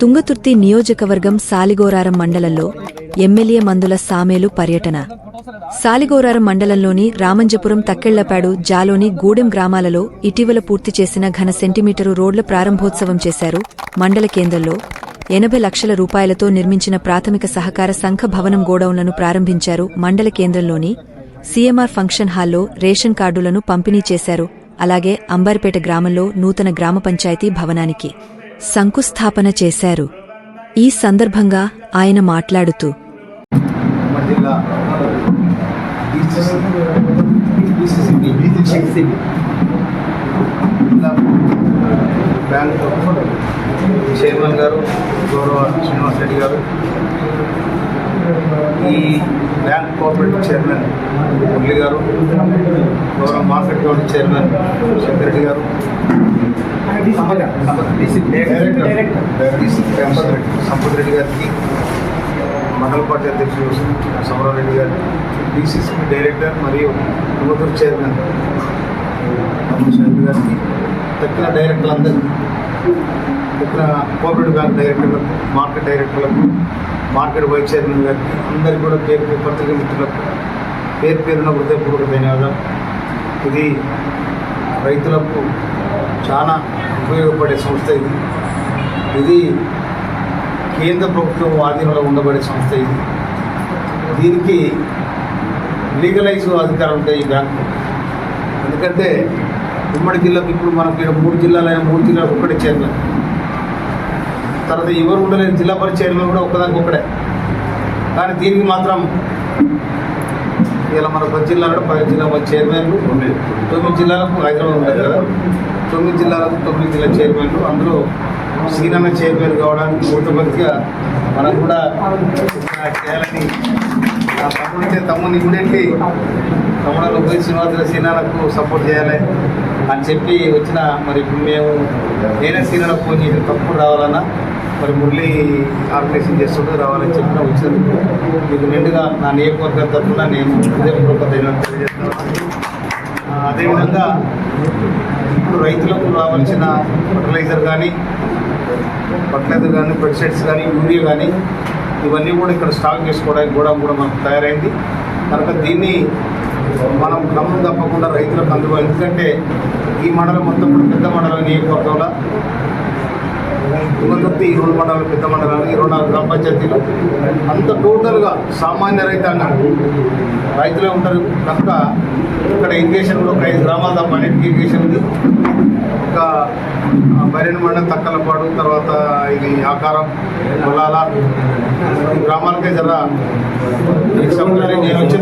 తుంగతుర్తి నియోజకవర్గం సాలిగోరారం మండలంలో ఎమ్మెల్యే మందుల సామేలు పర్యటన. సాలిగోరారం మండలంలోని రామంజపురం తక్కెళ్ళపాడు జాలోని గూడెం గ్రామాలలో ఇటీవల పూర్తి చేసిన ఘన సెంటీమీటరు రోడ్ల ప్రారంభోత్సవం చేశారు. మండల కేంద్రంలో ఎనభై లక్షల రూపాయలతో నిర్మించిన ప్రాథమిక సహకార సంఘ భవనం గోడౌన్లను ప్రారంభించారు మండల కేంద్రంలోని సీఎంఆర్ ఫంక్షన్ హాల్లో రేషన్ కార్డులను పంపిణీ చేశారు. అలాగే అంబర్పేట గ్రామంలో నూతన గ్రామ పంచాయతీ భవనానికి. శంకుస్థాపన చేశారు. ఈ సందర్భంగా ఆయన మాట్లాడుతూ బ్యాంక్ చైర్మన్ గారు గౌరవ శ్రీనివాస్ రెడ్డి గారు ఈ bank cooperative chairman Murali garu గౌరవ market committee chairman Shankar Reddy garu Sampath Reddy గారికి మండల పార్టీ అధ్యక్షులు సమరారెడ్డి గారు డిసిసి డైరెక్టర్ మరియు యువతూరు చైర్మన్ గారికి తక్కిన డైరెక్టర్లందరికీ తక్కిన కోఆపరేటివ్ బ్యాంక్ డైరెక్టర్లకు మార్కెట్ డైరెక్టర్లకు మార్కెట్ వైస్ చైర్మన్ గారికి అందరికీ కూడా పేరు పేరు పత్రిక మిత్రులకు పేరు పేరున హృదయపూర్వక ధన్యవాదాలు. ఇది రైతులకు చాలా ఉపయోగపడే సంస్థ ఇది. ఇది కేంద్ర ప్రభుత్వం ఆధీనంలో ఉండబడే సంస్థ ఇది. దీనికి లీగలైజ్ అధికారం ఉంటాయి ఈ బ్యాంకు. ఎందుకంటే ఉమ్మడి జిల్లాకు ఇప్పుడు మనకి మూడు జిల్లాలైన మూడు జిల్లాలకు ఒక్కటే చైర్మన్. తర్వాత ఎవరు ఉండలేదు జిల్లా పరిచయంలో చైర్మన్ కూడా ఒక్కదానికి ఒక్కడే. కానీ దీనికి మాత్రం ఇలా మన పది జిల్లాలో పది జిల్లా చైర్మన్లు తొమ్మిది జిల్లాలకు హైదరాబాద్ ఉండేది కదా. తొమ్మిది జిల్లాలకు తొమ్మిది జిల్లా చైర్మన్లు. అందులో సీనన్న చైర్మన్ కావడానికి మూతపతిగా మనం కూడా చేయాలని ఆ తమ్ముడితే తమ్ముని ఇమ్మీడియట్లీ తమ్ముడు లోకేష్ శ్రీనివాసరావు సీనాలకు సపోర్ట్ చేయాలి. అని చెప్పి వచ్చిన మరి ఇప్పుడు మేము నేనే సీనియర్ ఫోన్ చేసి తప్పుడు రావాలన్నా మరి మురళి ఆర్గనైజేషన్ చేస్తుంటే రావాలని చెప్పిన వచ్చినందుకు మీకు నిండుగా నా నియోజకవర్గం తరఫున నేను హృదయపూర్వక తెలియజేస్తున్నాను. అదేవిధంగా ఇప్పుడు రైతులకు రావాల్సిన ఫర్టిలైజర్ కానీ ఫర్టిలైజర్ కానీ పెస్టిసైడ్స్ కానీ యూరియా కానీ ఇవన్నీ కూడా ఇక్కడ స్టాక్ చేసుకోవడానికి కూడా కూడా మనకు తయారైంది. కనుక దీన్ని మనం క్రమం తప్పకుండా రైతులకు అందుబాటు ఎందుకంటే ఈ మండలం మొత్తం కూడా పెద్ద మండలం నియోజకవర్గంలో తుంగతుర్తి ఈ రెండు మండలాలు పెద్ద మండలాలు ఈ నాలుగు గ్రామ పంచాయతీలు. అంత టోటల్గా సామాన్య రైతాంగం. రైతులే ఉంటారు. కనుక ఇక్కడ ఇరిగేషన్లో కూడా ఒక ఐదు గ్రామాల తప్ప అన్నిటికీ ఇరిగేషన్ ఉంది. ఒక బైరన్ మండలం తక్కలపాడు తర్వాత ఇది ఆకారం పొలాల. ఈ గ్రామాలకే జర నేను వచ్చి